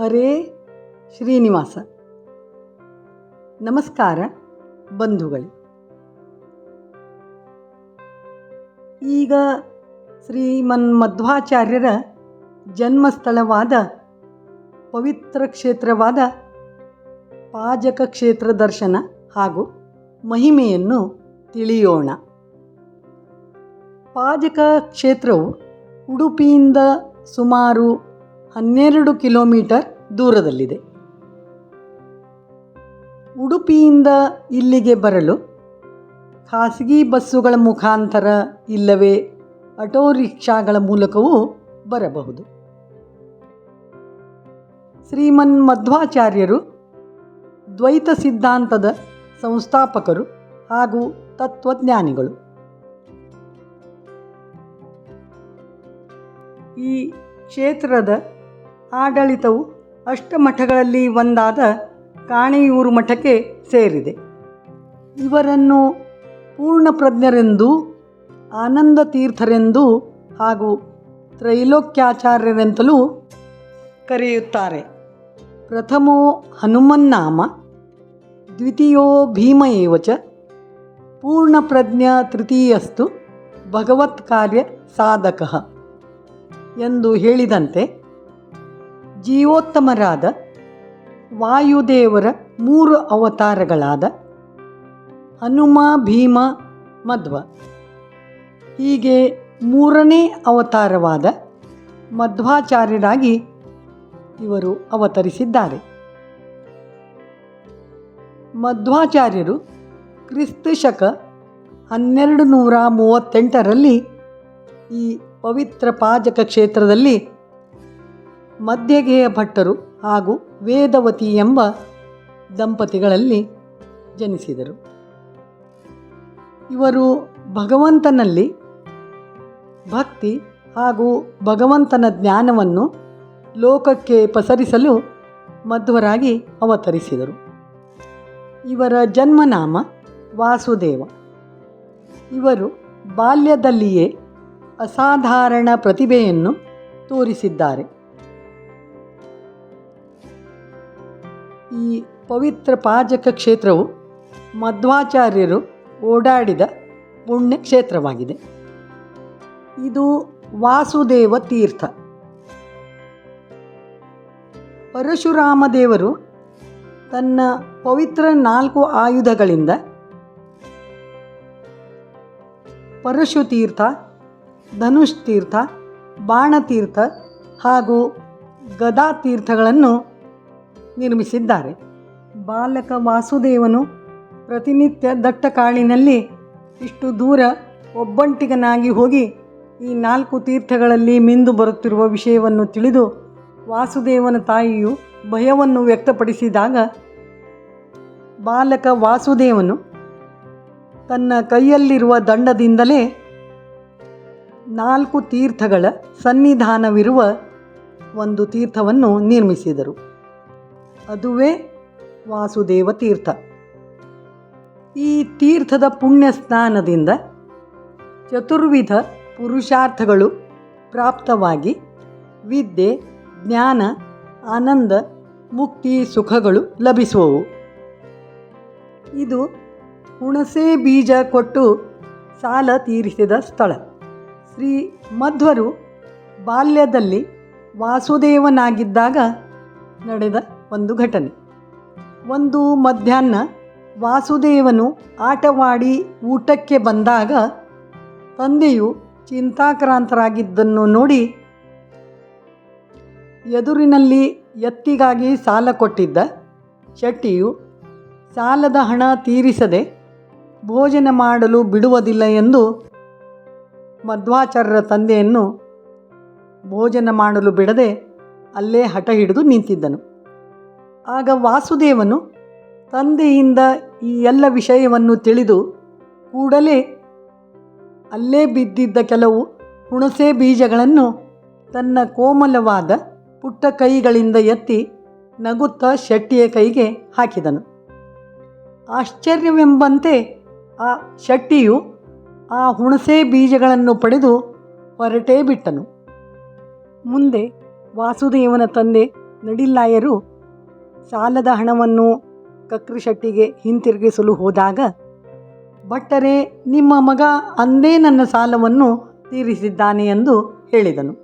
ಹರೇ ಶ್ರೀನಿವಾಸ. ನಮಸ್ಕಾರ ಬಂಧುಗಳೇ. ಈಗ ಶ್ರೀಮನ್ ಮಧ್ವಾಚಾರ್ಯರ ಜನ್ಮಸ್ಥಳವಾದ ಪವಿತ್ರ ಕ್ಷೇತ್ರವಾದ ಪಾಜಕ ಕ್ಷೇತ್ರ ದರ್ಶನ ಹಾಗೂ ಮಹಿಮೆಯನ್ನು ತಿಳಿಯೋಣ. ಪಾಜಕ ಕ್ಷೇತ್ರವು ಉಡುಪಿಯಿಂದ ಸುಮಾರು ಹನ್ನೆರಡು ಕಿಲೋಮೀಟರ್ ದೂರದಲ್ಲಿದೆ. ಉಡುಪಿಯಿಂದ ಇಲ್ಲಿಗೆ ಬರಲು ಖಾಸಗಿ ಬಸ್ಸುಗಳ ಮುಖಾಂತರ ಇಲ್ಲವೇ ಆಟೋ ರಿಕ್ಷಾಗಳ ಮೂಲಕವೂ ಬರಬಹುದು. ಶ್ರೀಮನ್ ಮಧ್ವಾಚಾರ್ಯರು ದ್ವೈತ ಸಿದ್ಧಾಂತದ ಸಂಸ್ಥಾಪಕರು ಹಾಗೂ ತತ್ವಜ್ಞಾನಿಗಳು. ಈ ಕ್ಷೇತ್ರದ ಆಡಳಿತವು ಅಷ್ಟಮಠಗಳಲ್ಲಿ ಒಂದಾದ ಕಾಣೆಯೂರು ಮಠಕ್ಕೆ ಸೇರಿದೆ. ಇವರನ್ನು ಪೂರ್ಣಪ್ರಜ್ಞರೆಂದೂ ಆನಂದ ತೀರ್ಥರೆಂದು ಹಾಗೂ ತ್ರೈಲೋಕ್ಯಾಚಾರ್ಯರೆಂತಲೂ ಕರೆಯುತ್ತಾರೆ. ಪ್ರಥಮೋ ಹನುಮನ್ನಾಮ, ದ್ವಿತೀಯೋ ಭೀಮ ಏವ ಚ ಪೂರ್ಣಪ್ರಜ್ಞ ತೃತೀಯಸ್ತು ಭಗವತ್ ಕಾರ್ಯ ಸಾಧಕ ಎಂದು ಹೇಳಿದಂತೆ ಜೀವೋತ್ತಮರಾದ ವಾಯುದೇವರ ಮೂರು ಅವತಾರಗಳಾದ ಹನುಮ, ಭೀಮ, ಮಧ್ವ. ಹೀಗೆ ಮೂರನೇ ಅವತಾರವಾದ ಮಧ್ವಾಚಾರ್ಯರಾಗಿ ಇವರು ಅವತರಿಸಿದ್ದಾರೆ. ಮಧ್ವಾಚಾರ್ಯರು ಕ್ರಿಸ್ತ ಶಕ ಹನ್ನೆರಡು ನೂರ ಮೂವತ್ತೆಂಟರಲ್ಲಿ ಈ ಪವಿತ್ರ ಪಾಜಕ ಕ್ಷೇತ್ರದಲ್ಲಿ ಮಧ್ಯಗೆಯ ಭಟ್ಟರು ಹಾಗೂ ವೇದವತಿ ಎಂಬ ದಂಪತಿಗಳಲ್ಲಿ ಜನಿಸಿದರು. ಇವರು ಭಗವಂತನಲ್ಲಿ ಭಕ್ತಿ ಹಾಗೂ ಭಗವಂತನ ಜ್ಞಾನವನ್ನು ಲೋಕಕ್ಕೆ ಪಸರಿಸಲು ಮಧ್ವರಾಗಿ ಅವತರಿಸಿದರು. ಇವರ ಜನ್ಮನಾಮ ವಾಸುದೇವ. ಇವರು ಬಾಲ್ಯದಲ್ಲಿಯೇ ಅಸಾಧಾರಣ ಪ್ರತಿಭೆಯನ್ನು ತೋರಿಸಿದ್ದಾರೆ. ಈ ಪವಿತ್ರ ಪಾಜಕ ಕ್ಷೇತ್ರವು ಮಧ್ವಾಚಾರ್ಯರು ಓಡಾಡಿದ ಪುಣ್ಯ ಕ್ಷೇತ್ರವಾಗಿದೆ ಇದು ವಾಸುದೇವ ತೀರ್ಥ. ಪರಶುರಾಮ ದೇವರು ತನ್ನ ಪವಿತ್ರ ನಾಲ್ಕು ಆಯುಧಗಳಿಂದ ಪರಶು ತೀರ್ಥ ಧನುಷ್ ತೀರ್ಥ ಬಾಣತೀರ್ಥ ಹಾಗೂ ಗದಾ ತೀರ್ಥಗಳನ್ನು ನಿರ್ಮಿಸಿದ್ದಾರೆ. ಬಾಲಕ ವಾಸುದೇವನು ಪ್ರತಿನಿತ್ಯ ದಟ್ಟ ಕಾಡಿನಲ್ಲಿ ಇಷ್ಟು ದೂರ ಒಬ್ಬಂಟಿಗನಾಗಿ ಹೋಗಿ ಈ ನಾಲ್ಕು ತೀರ್ಥಗಳಲ್ಲಿ ಮಿಂದು ಬರುತ್ತಿರುವ ವಿಷಯವನ್ನು ತಿಳಿದು ವಾಸುದೇವನ ತಾಯಿಯು ಭಯವನ್ನು ವ್ಯಕ್ತಪಡಿಸಿದಾಗ ಬಾಲಕ ವಾಸುದೇವನು ತನ್ನ ಕೈಯಲ್ಲಿರುವ ದಂಡದಿಂದಲೇ ನಾಲ್ಕು ತೀರ್ಥಗಳ ಸನ್ನಿಧಾನವಿರುವ ಒಂದು ತೀರ್ಥವನ್ನು ನಿರ್ಮಿಸಿದರು. ಅದುವೇ ವಾಸುದೇವ ತೀರ್ಥ. ಈ ತೀರ್ಥದ ಪುಣ್ಯ ಸ್ನಾನದಿಂದ ಚತುರ್ವಿಧ ಪುರುಷಾರ್ಥಗಳು ಪ್ರಾಪ್ತವಾಗಿ ವಿದ್ಯೆ, ಜ್ಞಾನ, ಆನಂದ, ಮುಕ್ತಿ, ಸುಖಗಳು ಲಭಿಸುವವು. ಇದು ಹುಣಸೆ ಬೀಜ ಕೊಟ್ಟು ಸಾಲ ತೀರಿಸಿದ ಸ್ಥಳ. ಶ್ರೀ ಮಧ್ವರು ಬಾಲ್ಯದಲ್ಲಿ ವಾಸುದೇವನಾಗಿದ್ದಾಗ ನಡೆದ ಒಂದು ಘಟನೆ. ಒಂದು ಮಧ್ಯಾಹ್ನ ವಾಸುದೇವನು ಆಟವಾಡಿ ಊಟಕ್ಕೆ ಬಂದಾಗ ತಂದೆಯು ಚಿಂತಾಕ್ರಾಂತರಾಗಿದ್ದನ್ನು ನೋಡಿ ಎದುರಿನಲ್ಲಿ ಎತ್ತಿಗಾಗಿ ಸಾಲ ಕೊಟ್ಟಿದ್ದ ಶೆಟ್ಟಿಯು ಸಾಲದ ಹಣ ತೀರಿಸದೆ ಭೋಜನ ಮಾಡಲು ಬಿಡುವುದಿಲ್ಲ ಎಂದು ಮಧ್ವಾಚಾರ್ಯರ ತಂದೆಯನ್ನು ಭೋಜನ ಮಾಡಲು ಬಿಡದೆ ಅಲ್ಲೇ ಹಠ ಹಿಡಿದು ನಿಂತಿದ್ದನು. ಆಗ ವಾಸುದೇವನು ತಂದೆಯಿಂದ ಈ ಎಲ್ಲ ವಿಷಯವನ್ನು ತಿಳಿದು ಕೂಡಲೇ ಅಲ್ಲೇ ಬಿದ್ದಿದ್ದ ಕೆಲವು ಹುಣಸೆ ಬೀಜಗಳನ್ನು ತನ್ನ ಕೋಮಲವಾದ ಪುಟ್ಟ ಕೈಗಳಿಂದ ಎತ್ತಿ ನಗುತ್ತಾ ಶೆಟ್ಟಿಯ ಕೈಗೆ ಹಾಕಿದನು. ಆಶ್ಚರ್ಯವೆಂಬಂತೆ ಆ ಶೆಟ್ಟಿಯು ಆ ಹುಣಸೆ ಬೀಜಗಳನ್ನು ಪಡೆದು ಹೊರಟೇ ಬಿಟ್ಟನು. ಮುಂದೆ ವಾಸುದೇವನ ತಂದೆ ನಡಿಲ್ಲಾಯರು ಸಾಲದ ಹಣವನ್ನು ಕಕ್ರಿಶೆಟ್ಟಿಗೆ ಹಿಂತಿರುಗಿಸಲು ಹೋದಾಗ, ಭಟ್ಟರೆ, ನಿಮ್ಮ ಮಗ ಅಂದೇ ನನ್ನ ಸಾಲವನ್ನು ತೀರಿಸಿದ್ದಾನೆ ಎಂದು ಹೇಳಿದನು.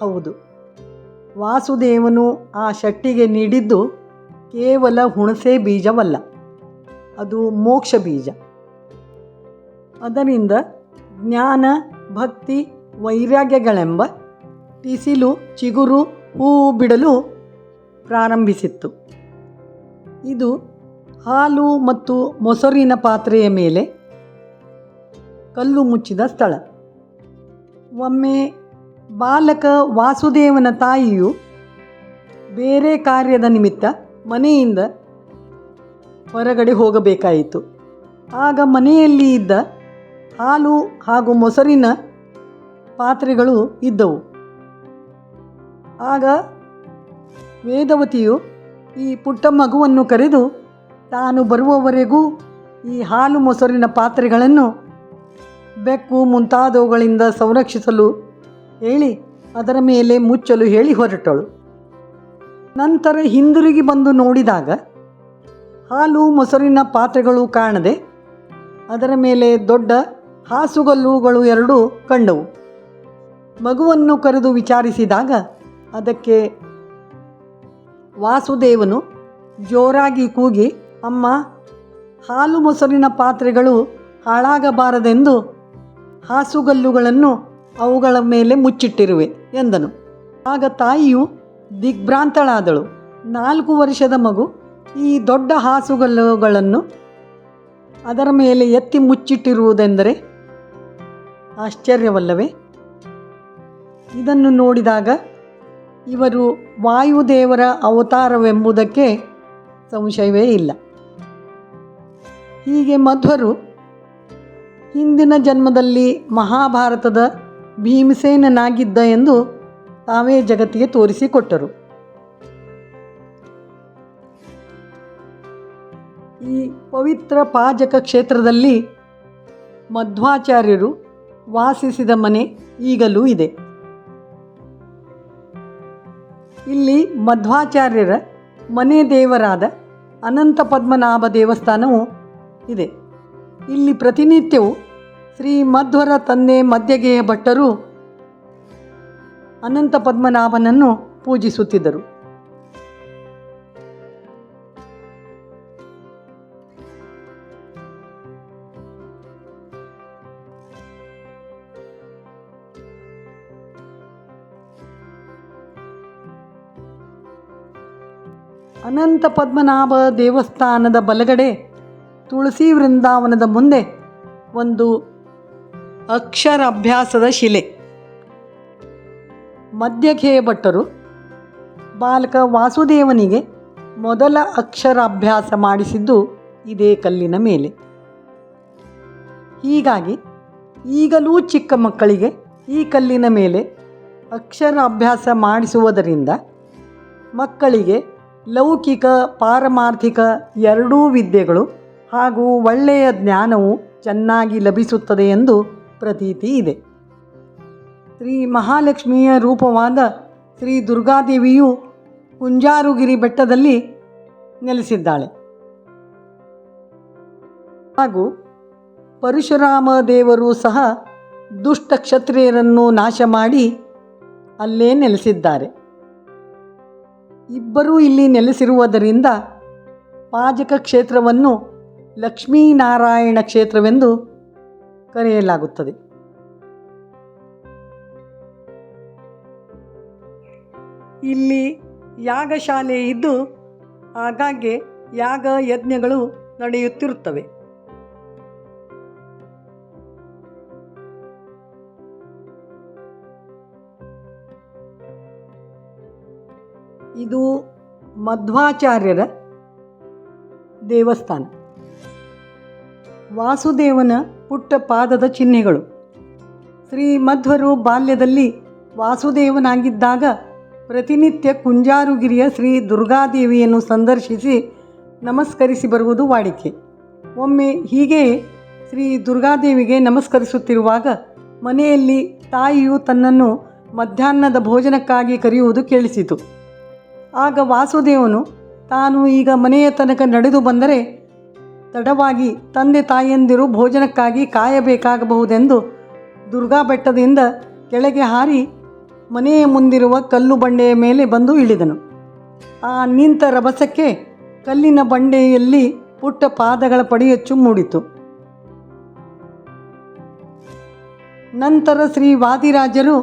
ಹೌದು, ವಾಸುದೇವನು ಆ ಶೆಟ್ಟಿಗೆ ನೀಡಿದ್ದು ಕೇವಲ ಹುಣಸೆ ಬೀಜವಲ್ಲ, ಅದು ಮೋಕ್ಷ ಬೀಜ. ಅದರಿಂದ ಜ್ಞಾನ, ಭಕ್ತಿ, ವೈರಾಗ್ಯಗಳೆಂಬ, ಟಿಸಿಲು, ಚಿಗುರು, ಹೂವು ಬಿಡಲು ಪ್ರಾರಂಭಿಸಿತ್ತು. ಇದು ಹಾಲು ಮತ್ತು ಮೊಸರಿನ ಪಾತ್ರೆಯ ಮೇಲೆ ಕಲ್ಲು ಮುಚ್ಚಿದ ಸ್ಥಳ. ಒಮ್ಮೆ ಬಾಲಕ ವಾಸುದೇವನ ತಾಯಿಯು ಬೇರೆ ಕಾರ್ಯದ ನಿಮಿತ್ತ ಮನೆಯಿಂದ ಹೊರಗಡೆ ಹೋಗಬೇಕಾಯಿತು. ಆಗ ಮನೆಯಲ್ಲಿ ಇದ್ದ ಹಾಲು ಹಾಗೂ ಮೊಸರಿನ ಪಾತ್ರೆಗಳು ಇದ್ದವು. ಆಗ ವೇದವತಿಯು ಈ ಪುಟ್ಟ ಮಗುವನ್ನು ಕರೆದು, ತಾನು ಬರುವವರೆಗೂ ಈ ಹಾಲು ಮೊಸರಿನ ಪಾತ್ರೆಗಳನ್ನು ಬೆಕ್ಕು ಮುಂತಾದವುಗಳಿಂದ ಸಂರಕ್ಷಿಸಲು ಹೇಳಿ, ಅದರ ಮೇಲೆ ಮುಚ್ಚಲು ಹೇಳಿ ಹೊರಟಳು. ನಂತರ ಹಿಂದಿರುಗಿ ಬಂದು ನೋಡಿದಾಗ ಹಾಲು ಮೊಸರಿನ ಪಾತ್ರೆಗಳು ಕಾಣದೆ, ಅದರ ಮೇಲೆ ದೊಡ್ಡ ಹಾಸುಗಲ್ಲುಗಳು ಎರಡೂ ಕಂಡವು. ಮಗುವನ್ನು ಕರೆದು ವಿಚಾರಿಸಿದಾಗ ಅದಕ್ಕೆ ವಾಸುದೇವನು ಜೋರಾಗಿ ಕೂಗಿ, ಅಮ್ಮ, ಹಾಲು ಮೊಸರಿನ ಪಾತ್ರೆಗಳು ಹಾಳಾಗಬಾರದೆಂದು ಹಾಸುಗಲ್ಲುಗಳನ್ನು ಅವುಗಳ ಮೇಲೆ ಮುಚ್ಚಿಟ್ಟಿರುವೆ, ಎಂದನು. ಆಗ ತಾಯಿಯು ದಿಗ್ಭ್ರಾಂತಳಾದಳು. ನಾಲ್ಕು ವರ್ಷದ ಮಗು ಈ ದೊಡ್ಡ ಹಾಸುಗಲ್ಲುಗಳನ್ನು ಅದರ ಮೇಲೆ ಎತ್ತಿ ಮುಚ್ಚಿಟ್ಟಿರುವುದೆಂದರೆ ಆಶ್ಚರ್ಯವಲ್ಲವೇ? ಇದನ್ನು ನೋಡಿದಾಗ ಇವರು ವಾಯುದೇವರ ಅವತಾರವೆಂಬುದಕ್ಕೆ ಸಂಶಯವೇ ಇಲ್ಲ. ಹೀಗೆ ಮಧ್ವರು ಹಿಂದಿನ ಜನ್ಮದಲ್ಲಿ ಮಹಾಭಾರತದ ಭೀಮಸೇನನಾಗಿದ್ದ ಎಂದು ತಾವೇ ಜಗತ್ತಿಗೆ ತೋರಿಸಿಕೊಟ್ಟರು. ಈ ಪವಿತ್ರ ಪಾಜಕ ಕ್ಷೇತ್ರದಲ್ಲಿ ಮಧ್ವಾಚಾರ್ಯರು ವಾಸಿಸಿದ ಮನೆ ಈಗಲೂ ಇದೆ. ಮಧ್ವಾಚಾರ್ಯರ ಮನೆ ದೇವರಾದ ಅನಂತ ಪದ್ಮನಾಭ ದೇವಸ್ಥಾನವು ಇದೆ. ಇಲ್ಲಿ ಪ್ರತಿನಿತ್ಯವೂ ಶ್ರೀ ಮಧ್ವರ ತಂದೆ ಮಧ್ಯಗೆಯ ಭಟ್ಟರು ಅನಂತ ಪದ್ಮನಾಭನನ್ನು ಪೂಜಿಸುತ್ತಿದ್ದರು. ಅನಂತ ಪದ್ಮನಾಭ ದೇವಸ್ಥಾನದ ಬಲಗಡೆ ತುಳಸಿ ವೃಂದಾವನದ ಮುಂದೆ ಒಂದು ಅಕ್ಷರಾಭ್ಯಾಸದ ಶಿಲೆ. ಮಧ್ಯಖೇಯ ಭಟ್ಟರು ಬಾಲಕ ವಾಸುದೇವನಿಗೆ ಮೊದಲ ಅಕ್ಷರಾಭ್ಯಾಸ ಮಾಡಿಸಿದ್ದು ಇದೇ ಕಲ್ಲಿನ ಮೇಲೆ. ಹೀಗಾಗಿ ಈಗಲೂ ಚಿಕ್ಕ ಮಕ್ಕಳಿಗೆ ಈ ಕಲ್ಲಿನ ಮೇಲೆ ಅಕ್ಷರ ಅಭ್ಯಾಸ ಮಾಡಿಸುವುದರಿಂದ ಮಕ್ಕಳಿಗೆ ಲೌಕಿಕ, ಪಾರಮಾರ್ಥಿಕ ಎರಡೂ ವಿದ್ಯೆಗಳು ಹಾಗೂ ಒಳ್ಳೆಯ ಜ್ಞಾನವು ಚೆನ್ನಾಗಿ ಲಭಿಸುತ್ತದೆ ಎಂದು ಪ್ರತೀತಿ ಇದೆ. ಶ್ರೀ ಮಹಾಲಕ್ಷ್ಮಿಯ ರೂಪವಾದ ಶ್ರೀ ದುರ್ಗಾದೇವಿಯು ಕುಂಜಾರುಗಿರಿ ಬೆಟ್ಟದಲ್ಲಿ ನೆಲೆಸಿದ್ದಾಳೆ. ಹಾಗೂ ಪರಶುರಾಮ ದೇವರು ಸಹ ದುಷ್ಟ ಕ್ಷತ್ರಿಯರನ್ನು ನಾಶ ಮಾಡಿ ಅಲ್ಲೇ ನೆಲೆಸಿದ್ದಾರೆ. ಇಬ್ಬರೂ ಇಲ್ಲಿ ನೆಲೆಸಿರುವುದರಿಂದ ಪಾಜಕ ಕ್ಷೇತ್ರವನ್ನು ಲಕ್ಷ್ಮೀನಾರಾಯಣ ಕ್ಷೇತ್ರವೆಂದು ಕರೆಯಲಾಗುತ್ತದೆ. ಇಲ್ಲಿ ಯಾಗಶಾಲೆ ಇದ್ದು, ಆಗಾಗ್ಗೆ ಯಾಗ ಯಜ್ಞಗಳು ನಡೆಯುತ್ತಿರುತ್ತವೆ. ಇದು ಮಧ್ವಾಚಾರ್ಯರ ದೇವಸ್ಥಾನ. ವಾಸುದೇವನ ಪುಟ್ಟ ಪಾದದ ಚಿಹ್ನೆಗಳು. ಶ್ರೀ ಮಧ್ವರು ಬಾಲ್ಯದಲ್ಲಿ ವಾಸುದೇವನಾಗಿದ್ದಾಗ ಪ್ರತಿನಿತ್ಯ ಕುಂಜಾರುಗಿರಿಯ ಶ್ರೀ ದುರ್ಗಾದೇವಿಯನ್ನು ಸಂದರ್ಶಿಸಿ ನಮಸ್ಕರಿಸಿ ಬರುವುದು ವಾಡಿಕೆ. ಒಮ್ಮೆ ಹೀಗೆ ಶ್ರೀ ದುರ್ಗಾದೇವಿಗೆ ನಮಸ್ಕರಿಸುತ್ತಿರುವಾಗ ಮನೆಯಲ್ಲಿ ತಾಯಿಯು ತನ್ನನ್ನು ಮಧ್ಯಾಹ್ನದ ಭೋಜನಕ್ಕಾಗಿ ಕರೆಯುವುದು ಕೇಳಿಸಿತು. ಆಗ ವಾಸುದೇವನು, ತಾನು ಈಗ ಮನೆಯ ತನಕ ನಡೆದು ಬಂದರೆ ತಡವಾಗಿ ತಂದೆ ತಾಯಿಯಂದಿರು ಭೋಜನಕ್ಕಾಗಿ ಕಾಯಬೇಕಾಗಬಹುದೆಂದು ದುರ್ಗಾ ಬೆಟ್ಟದಿಂದ ಕೆಳಗೆ ಹಾರಿ ಮನೆಯ ಮುಂದಿರುವ ಕಲ್ಲು ಬಂಡೆಯ ಮೇಲೆ ಬಂದು ಇಳಿದನು. ಆ ನಿಂತ ರಭಸಕ್ಕೆ ಕಲ್ಲಿನ ಬಂಡೆಯಲ್ಲಿ ಪುಟ್ಟ ಪಾದಗಳ ಪಡಿಯಚ್ಚು ಮೂಡಿತು. ನಂತರ ಶ್ರೀ ವಾದಿರಾಜರು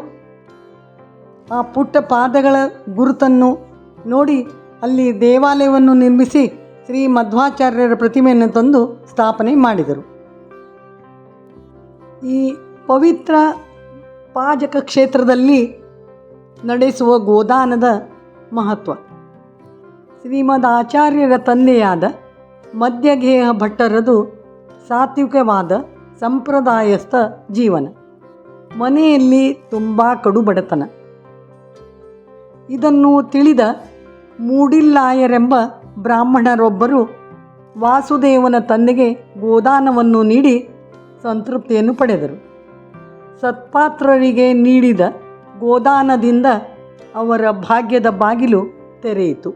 ಆ ಪುಟ್ಟ ಪಾದಗಳ ಗುರುತನ್ನು ನೋಡಿ, ಅಲ್ಲಿ ದೇವಾಲಯವನ್ನು ನಿರ್ಮಿಸಿ ಶ್ರೀ ಮಧ್ವಾಚಾರ್ಯರ ಪ್ರತಿಮೆಯನ್ನು ತಂದು ಸ್ಥಾಪನೆ ಮಾಡಿದರು. ಈ ಪವಿತ್ರ ಪಾಜಕ ಕ್ಷೇತ್ರದಲ್ಲಿ ನಡೆಸುವ ಗೋದಾನದ ಮಹತ್ವ. ಶ್ರೀಮದ್ ಆಚಾರ್ಯರ ತಂದೆಯಾದ ಮಧ್ಯಗೇಹ ಭಟ್ಟರದು ಸಾತ್ವಿಕವಾದ ಸಂಪ್ರದಾಯಸ್ಥ ಜೀವನ. ಮನೆಯಲ್ಲಿ ತುಂಬ ಕಡುಬಡತನ. ಇದನ್ನು ತಿಳಿದ ಮೂಡಿಲ್ಲಾಯರೆಂಬ ಬ್ರಾಹ್ಮಣರೊಬ್ಬರು ವಾಸುದೇವನ ತಂದೆಗೆ ಗೋದಾನವನ್ನು ನೀಡಿ ಸಂತೃಪ್ತಿಯನ್ನು ಪಡೆದರು. ಸತ್ಪಾತ್ರರಿಗೆ ನೀಡಿದ ಗೋದಾನದಿಂದ ಅವರ ಭಾಗ್ಯದ ಬಾಗಿಲು ತೆರೆಯಿತು.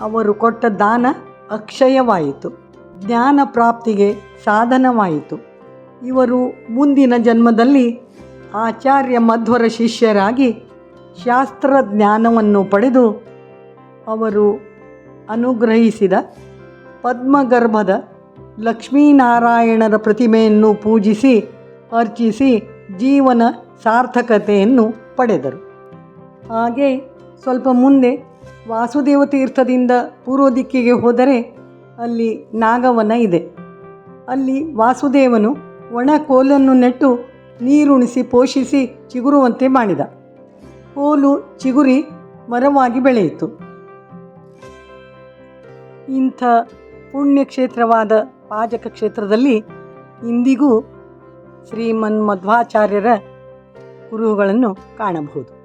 ಅವರು ಕೊಟ್ಟ ದಾನ ಅಕ್ಷಯವಾಯಿತು. ಜ್ಞಾನ ಪ್ರಾಪ್ತಿಗೆ ಸಾಧನವಾಯಿತು. ಇವರು ಮುಂದಿನ ಜನ್ಮದಲ್ಲಿ ಆಚಾರ್ಯ ಮಧ್ವರ ಶಿಷ್ಯರಾಗಿ ಶಾಸ್ತ್ರ ಜ್ಞಾನವನ್ನು ಪಡೆದು ಅವರು ಅನುಗ್ರಹಿಸಿದ ಪದ್ಮಗರ್ಭದ ಲಕ್ಷ್ಮೀನಾರಾಯಣರ ಪ್ರತಿಮೆಯನ್ನು ಪೂಜಿಸಿ, ಅರ್ಚಿಸಿ ಜೀವನ ಸಾರ್ಥಕತೆಯನ್ನು ಪಡೆದರು. ಹಾಗೆ ಸ್ವಲ್ಪ ಮುಂದೆ ವಾಸುದೇವ ತೀರ್ಥದಿಂದ ಪೂರ್ವ ದಿಕ್ಕಿಗೆ ಹೋದರೆ ಅಲ್ಲಿ ನಾಗವನ ಇದೆ. ಅಲ್ಲಿ ವಾಸುದೇವನು ಒಣ ಕೋಲನ್ನು ನೆಟ್ಟು ನೀರುಣಿಸಿ ಪೋಷಿಸಿ ಚಿಗುರುವಂತೆ ಮಾಡಿದ. ಕೋಲು ಚಿಗುರಿ ಮರವಾಗಿ ಬೆಳೆಯಿತು. ಇಂಥ ಪುಣ್ಯಕ್ಷೇತ್ರವಾದ ಪಾಜಕ ಕ್ಷೇತ್ರದಲ್ಲಿ ಇಂದಿಗೂ ಶ್ರೀಮನ್ ಮಧ್ವಾಚಾರ್ಯರ ಕುರುಹುಗಳನ್ನು ಕಾಣಬಹುದು.